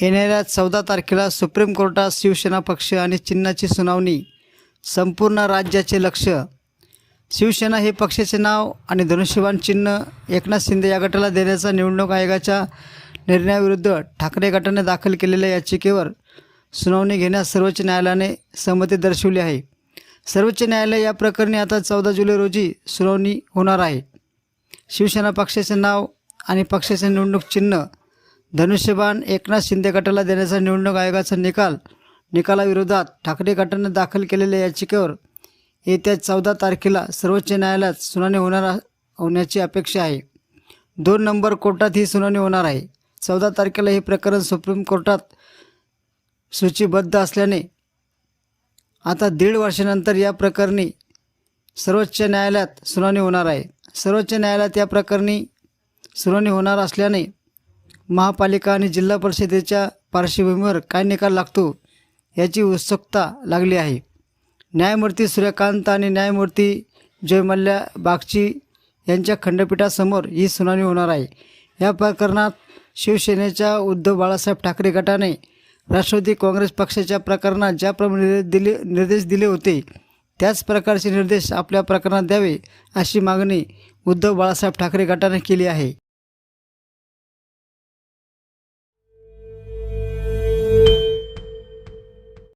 येणाऱ्या चौदा तारखेला सुप्रीम कोर्टात शिवसेना पक्ष आणि चिन्हाची सुनावणी संपूर्ण राज्याचे लक्ष. शिवसेना हे पक्षाचे नाव आणि धनुष्यबाण चिन्ह एकनाथ शिंदे या गटाला देण्याचा निवडणूक आयोगाच्या निर्णयाविरुद्ध ठाकरे गटाने दाखल केलेल्या याचिकेवर सुनावणी घेण्यास सर्वोच्च न्यायालयाने सहमती दर्शवली आहे. सर्वोच्च न्यायालय या प्रकरणी आता चौदा जुलै रोजी सुनावणी होणार आहे. शिवसेना पक्षाचे नाव आणि पक्षाचे निवडणूक चिन्ह धनुष्यबाण एकनाथ शिंदे गटाला देण्याचा निवडणूक आयोगाचा निकाल निकालाविरोधात ठाकरे गटाने दाखल केलेल्या याचिकेवर येत्या चौदा तारखेला सर्वोच्च न्यायालयात सुनावणी होणार होण्याची अपेक्षा आहे. दोन नंबर कोर्टात ही सुनावणी होणार आहे. चौदा तारखेला हे प्रकरण सुप्रीम कोर्टात सूचीबद्ध असल्याने आता दीड वर्षानंतर या प्रकरणी सर्वोच्च न्यायालयात सुनावणी होणार आहे. सर्वोच्च न्यायालयात या प्रकरणी सुनावणी होणार असल्याने महापालिका आणि जिल्हा परिषदेच्या पार्श्वभूमीवर काय निकाल लागतो याची उत्सुकता लागली आहे. न्यायमूर्ती सूर्यकांत आणि न्यायमूर्ती जयमल्ल्या बागची यांच्या खंडपीठासमोर ही सुनावणी होणार आहे. या प्रकरणात शिवसेनेच्या उद्धव बाळासाहेब ठाकरे गटाने राष्ट्रवादी काँग्रेस पक्षाच्या प्रकरणात ज्याप्रमाणे निर्देश दिले निर्देश दिले होते त्याच प्रकारचे निर्देश आपल्या प्रकरणात द्यावे अशी मागणी उद्धव बाळासाहेब ठाकरे गटाने केली आहे.